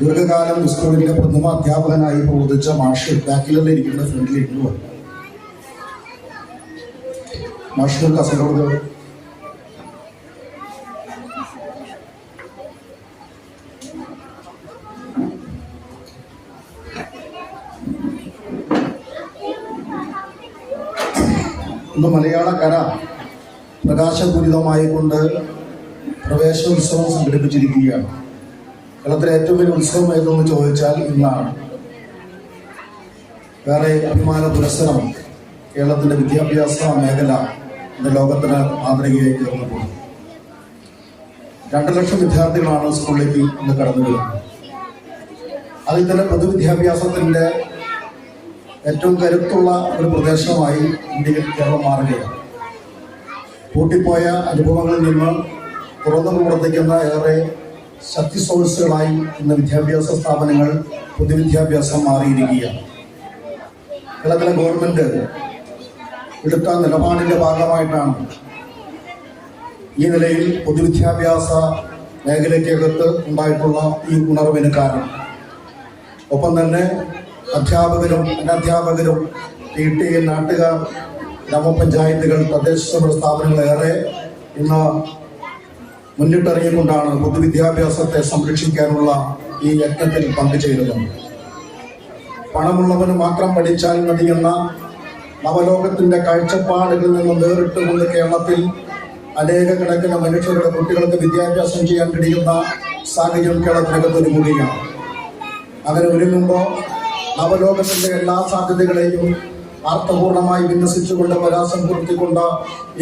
ദീർഘകാലം സ്കൂളിന്റെ പ്രഥമ അധ്യാപകനായി പ്രവർത്തിച്ച മാഷ് ബാക്കിലുള്ള ഇരിക്കുന്ന ഫ്രണ്ടിലേക്ക് വന്നു മാഷിന് കാസർഗോഡ് ഇന്ന് മലയാള പ്രകാശപൂരിതമായി കൊണ്ട് പ്രവേശനോത്സവം സംഘടിപ്പിച്ചിരിക്കുകയാണ്. കേരളത്തിലെ ഏറ്റവും വലിയ ഉത്സവം ഏതെന്ന് ചോദിച്ചാൽ ഇന്നാണ്. വേറെ അഭിമാന പുരസ്സരം കേരളത്തിന്റെ വിദ്യാഭ്യാസ മേഖല ഇന്ന് ലോകത്തിന് മാതൃകയായി തീർന്നപ്പോൾ. രണ്ട് ലക്ഷം വിദ്യാർത്ഥികളാണ് സ്കൂളിലേക്ക് ഇന്ന് കടന്നു വരുന്നത്. അതിൽ തന്നെ പൊതുവിദ്യാഭ്യാസത്തിന്റെ ഏറ്റവും കരുത്തുള്ള ഒരു പ്രദേശമായി ഇന്ത്യയിൽ കേരളം മാറുകയാണ്. പൂട്ടിപ്പോയ അനുഭവങ്ങളിൽ നിന്ന് തുറന്നു പ്രവർത്തിക്കുന്ന ഏറെ ശക്തി സ്രോതസ്സുകളായി ഇന്ന് വിദ്യാഭ്യാസ സ്ഥാപനങ്ങൾ പൊതുവിദ്യാഭ്യാസം മാറിയിരിക്കുകയാണ്. കേരളത്തിലെ ഗവൺമെന്റ് എടുത്ത നിലപാടിന്റെ ഭാഗമായിട്ടാണ് ഈ നിലയിൽ പൊതുവിദ്യാഭ്യാസ മേഖലയ്ക്കകത്ത് ഉണ്ടായിട്ടുള്ള ഈ ഉണർവിന് കാരണം. ഒപ്പം തന്നെ അധ്യാപകരും അനധ്യാപകരും പി ടി നാട്ടുകാർ ഗ്രാമപഞ്ചായത്തുകൾ തദ്ദേശ സ്ഥാപനങ്ങൾ ഏറെ ഇന്ന് മുന്നിട്ടിറങ്ങിക്കൊണ്ടാണ് പൊതുവിദ്യാഭ്യാസത്തെ സംരക്ഷിക്കാനുള്ള ഈ യജ്ഞത്തിൽ പങ്കുചേരുന്നത്. പണമുള്ളവന് മാത്രം പഠിച്ചാൽ മതി എന്ന നവലോകത്തിന്റെ കാഴ്ചപ്പാടുകളിൽ നിന്ന് വേറിട്ടുകൊണ്ട് കേരളത്തിൽ അനേക മനുഷ്യരുടെ കുട്ടികൾക്ക് വിദ്യാഭ്യാസം ചെയ്യാൻ കഴിയുന്ന സാഹചര്യം കേരളത്തിനകത്ത് ഒരുങ്ങുകയാണ്. അങ്ങനെ ഒരുങ്ങുമ്പോൾ നവലോകത്തിന്റെ എല്ലാ സാധ്യതകളെയും അർത്ഥപൂർണമായി വിന്യസിച്ചുകൊണ്ട് പരാസം പൂർത്തിക്കൊണ്ട്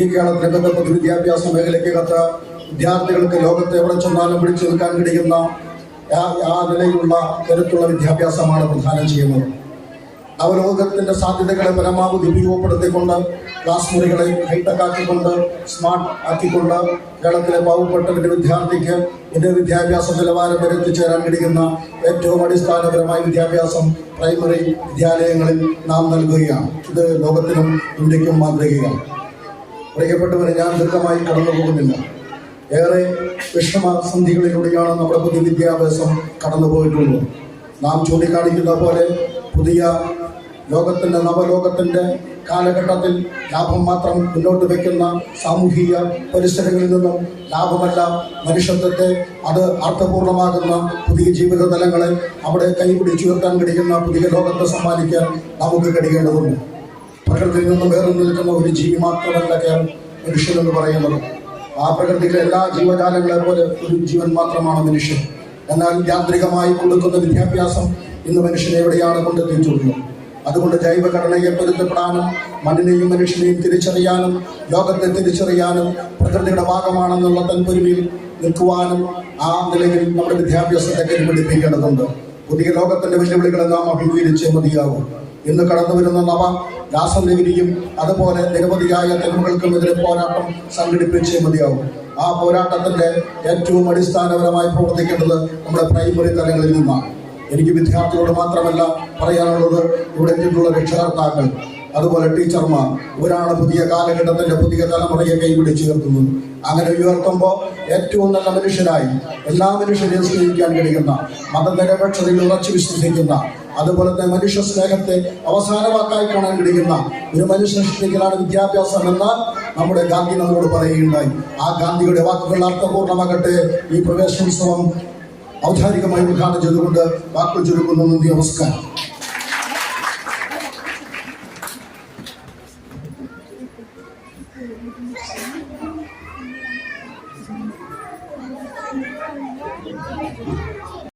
ഈ കേരളത്തിനകത്ത് പൊതുവിദ്യാഭ്യാസ മേഖലയ്ക്കകത്ത് വിദ്യാർത്ഥികൾക്ക് ലോകത്തെ എവിടെ ചെന്നാലും പിടിച്ചു നിൽക്കാൻ കഴിയുന്ന ആ- നിലയിലുള്ള തരത്തിലുള്ള വിദ്യാഭ്യാസമാണ് പ്രധാനം ചെയ്യുന്നത്. നവലോകത്തിന്റെ സാധ്യതകളെ പരമാവധി ഉപയോഗപ്പെടുത്തിക്കൊണ്ട് ക്ലാസ് മുറികളെ ഹൈടെക് ആക്കിക്കൊണ്ട് സ്മാർട്ട് ആക്കിക്കൊണ്ട് കേരളത്തിലെ പാവപ്പെട്ട ഒരു വിദ്യാർത്ഥിക്ക് ഇന്ത്യ വിദ്യാഭ്യാസ നിലവാരം വരെ എത്തിച്ചേരാൻ കഴിയുന്ന ഏറ്റവും അടിസ്ഥാനപരമായ വിദ്യാഭ്യാസം പ്രൈമറി വിദ്യാലയങ്ങളിൽ നാം നൽകുകയാണ്. ഇത് ലോകത്തിനും ഇന്ത്യക്കും മാതൃകയാണ് പ്രിയപ്പെട്ടവരെ ഞാൻ ദീർഘമായി കടന്നു പോകുന്നില്ല ഏറെ വിഷമസന്ധികളിലൂടെയാണ് നമ്മുടെ പുതിയ വിദ്യാഭ്യാസം കടന്നു പോയിട്ടുള്ളത് നാം ചൂണ്ടിക്കാണിക്കുന്ന പോലെ പുതിയ ലോകത്തിന്റെ നവലോകത്തിന്റെ കാലഘട്ടത്തിൽ ലാഭം മാത്രം മുന്നോട്ട് വയ്ക്കുന്ന സാമൂഹിക പരിസരങ്ങളിൽ നിന്നും ലാഭമല്ല മനുഷ്യത്വത്തെ അത് അർത്ഥപൂർണമാകുന്ന പുതിയ ജീവിത തലങ്ങളെ അവിടെ കൈപിടിച്ചുയർത്താൻ കഴിയുന്ന പുതിയ ലോകത്തെ സമ്മാനിക്കാൻ നമുക്ക് കഴിയേണ്ടതുണ്ട്. പ്രകൃതിയിൽ നിന്നും വേറെ നിൽക്കുന്ന ഒരു ജീവി മാത്രമല്ല കേരളം മനുഷ്യനെന്ന് പറയുന്നത്. ആ പ്രകൃതിയിലെ എല്ലാ ജീവജാലങ്ങളെ പോലെ ഒരു ജീവൻ മാത്രമാണ് മനുഷ്യൻ. എന്നാൽ യാന്ത്രികമായി കൊടുക്കുന്ന വിദ്യാഭ്യാസം ഇന്ന് മനുഷ്യനെ എവിടെയാണ് കൊണ്ടെത്തിച്ചുള്ളൂ അതുകൊണ്ട് ജൈവഘടനയെ പൊരുത്തപ്പെടാനും മണ്ണിനെയും മനുഷ്യനെയും തിരിച്ചറിയാനും ലോകത്തെ തിരിച്ചറിയാനും പ്രകൃതിയുടെ ഭാഗമാണെന്നുള്ള തൻപൊരുവിൽ നിൽക്കുവാനും ആ നിലയിൽ നമ്മുടെ വിദ്യാഭ്യാസത്തെ കരുപിടിപ്പിക്കേണ്ടതുണ്ട്. പുതിയ ലോകത്തിന്റെ വെല്ലുവിളികളെ നാം അഭിമുഖീകരിച്ചേ മതിയാവും. ഇന്ന് കടന്നു വരുന്ന നവ രാസലഹരിയും അതുപോലെ നിരവധിയായ തെരുവുകൾക്കുമെതിരെ പോരാട്ടം സംഘടിപ്പിച്ചേ മതിയാവും. ആ പോരാട്ടത്തിന്റെ ഏറ്റവും അടിസ്ഥാനപരമായി പ്രവർത്തിക്കേണ്ടത് നമ്മുടെ പ്രൈമറി തലങ്ങളിൽ നിന്നാണ്. എനിക്ക് വിദ്യാർത്ഥികളോട് മാത്രമല്ല പറയാനുള്ളത് ഇവിടെ എത്തിയിട്ടുള്ള രക്ഷകർത്താക്കൾ അതുപോലെ ടീച്ചർമാർ ഇവരാണ് പുതിയ കാലഘട്ടത്തിന്റെ പുതിയ തലമുറയെ കൈപിടിച്ച് ഉയർത്തുന്നത് അങ്ങനെ ഉയർത്തുമ്പോൾ ഏറ്റവും നല്ല മനുഷ്യരായി എല്ലാ മനുഷ്യരെയും സ്നേഹിക്കാൻ കഴിയുന്ന മതനിരപേക്ഷതയിൽ ഉറച്ചു വിശ്വസിക്കുന്ന അതുപോലെ തന്നെ മനുഷ്യ സ്നേഹത്തെ അവസാനവാക്കായി കാണാൻ കഴിയുന്ന ഒരു മനുഷ്യ സൃഷ്ടിക്കലാണ് വിദ്യാഭ്യാസം എന്ന് നമ്മുടെ ഗാന്ധി നമ്മളോട് പറയുകയുണ്ടായി. ആ ഗാന്ധിയുടെ വാക്കുകൾ അർത്ഥപൂർണമാകട്ടെ ഈ പ്രവേശനോത്സവം ഔദ്യോഗികമായി ഉദ്ഘാടനം ചെയ്തുകൊണ്ട് വാക്കുകൾ ചുരുക്കുന്നു. നന്ദി നമസ്കാരം.